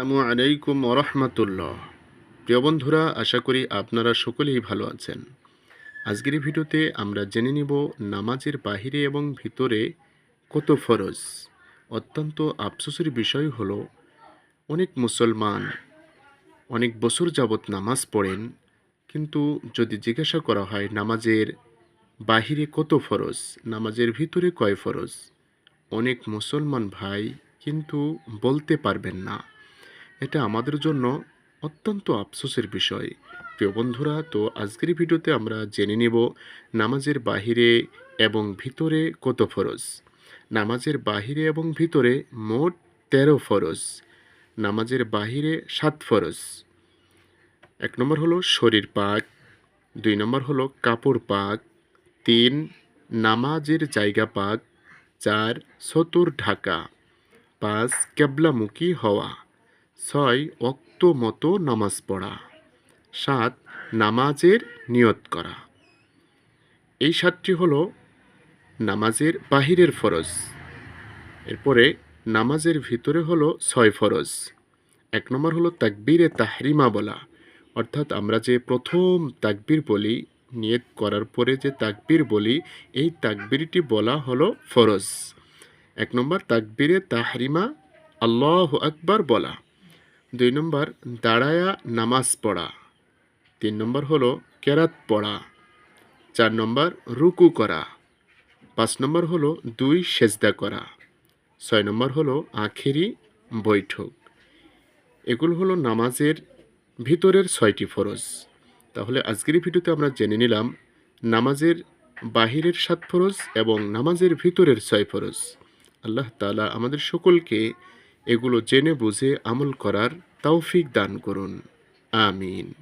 আসসালামু আলাইকুম ওরহমতুল্লাহ প্রিয় বন্ধুরা, আশা করি আপনারা সকলেই ভালো আছেন। আজকের ভিডিওতে আমরা জেনে নিব নামাজের বাহিরে এবং ভিতরে কত ফরজ। অত্যন্ত আফসোসের বিষয় হলো, অনেক মুসলমান অনেক বছর যাবৎ নামাজ পড়েন, কিন্তু যদি জিজ্ঞাসা করা হয় নামাজের বাহিরে কত ফরজ, নামাজের ভিতরে কয় ফরজ, অনেক মুসলমান ভাই কিন্তু বলতে পারবেন না। এটা আমাদের জন্য অত্যন্ত আফসোসের বিষয়। প্রিয় বন্ধুরা, তো আজকের ভিডিওতে আমরা জেনে নেব নামাজের বাহিরে এবং ভিতরে কত ফরজ। নামাজের বাহিরে এবং ভিতরে মোট তেরো ফরজ। নামাজের বাহিরে সাত ফরজ। এক নম্বর হলো শরীর পাক, দুই নম্বর হলো কাপড় পাক, তিন নামাজের জায়গা পাক, চার সতুর ঢাকা, পাঁচ কেবলামুখী হওয়া। ছয় অক্ত মতো নামাজ পড়া। সাত, নামাজের নিয়ত করা। এই সাতটি হলো নামাজের বাহিরের ফরজ। এরপরে নামাজের ভিতরে হলো ছয় ফরজ। এক নম্বর হলো তাকবীরে তাহরিমা বলা। অর্থাৎ আমরা যে প্রথম তাকবীর বলি, নিয়ত করার পরে যে তাকবীর বলি, এই তাকবীরটি বলা হলো ফরজ। এক নম্বর তাকবীরে তাহরিমা আল্লাহ আকবার বলা। দুই নম্বর, দাঁড়ায়া নামাজ পড়া। তিন নম্বর হলো, কেরাত পড়া। চার নম্বর, রুকু করা। পাঁচ নম্বর হলো, দুই সেজদা করা। ছয় নম্বর হলো, আখেরি বৈঠক। এগুলো হলো নামাজের ভিতরের ছয়টি ফরজ। তাহলে আজকের ভিডিওতে আমরা জেনে নিলাম, নামাজের বাহিরের সাত ফরজ এবং নামাজের ভিতরের ছয় ফরজ। আল্লাহ তালা আমাদের সকলকে এগুলো জেনে বুঝে আমল করার তৌফিক দান করুন। আমিন।